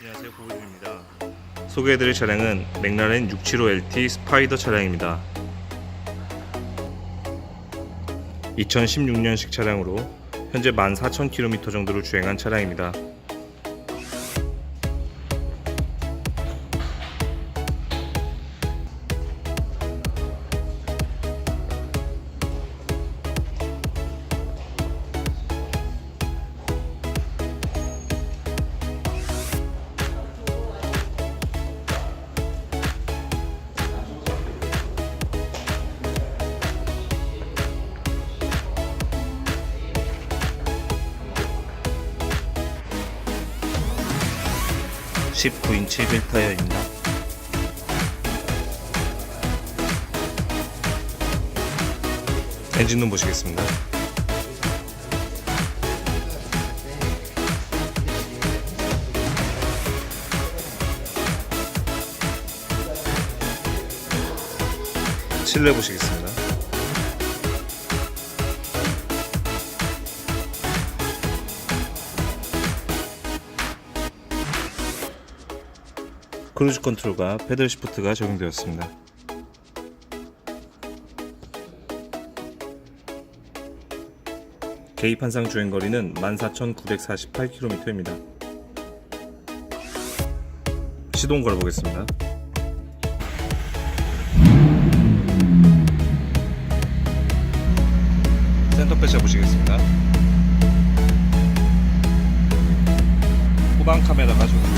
안녕하세요 고보입니다. 소개해드릴 차량은 맥라렌 675 LT 스파이더 차량입니다. 2016년식 차량으로 현재 14,000km 정도를 주행한 차량입니다. (19인치) 휠 타이어입니다. 엔진룸 보시겠습니다. 실내 보시겠습니다. 크루즈 컨트롤과 패들 시프트가 적용되었습니다. 개입 한상 주행 거리는 14,948km입니다. 시동 걸어보겠습니다. 센터 패셔 보시겠습니다. 후방 카메라가 적용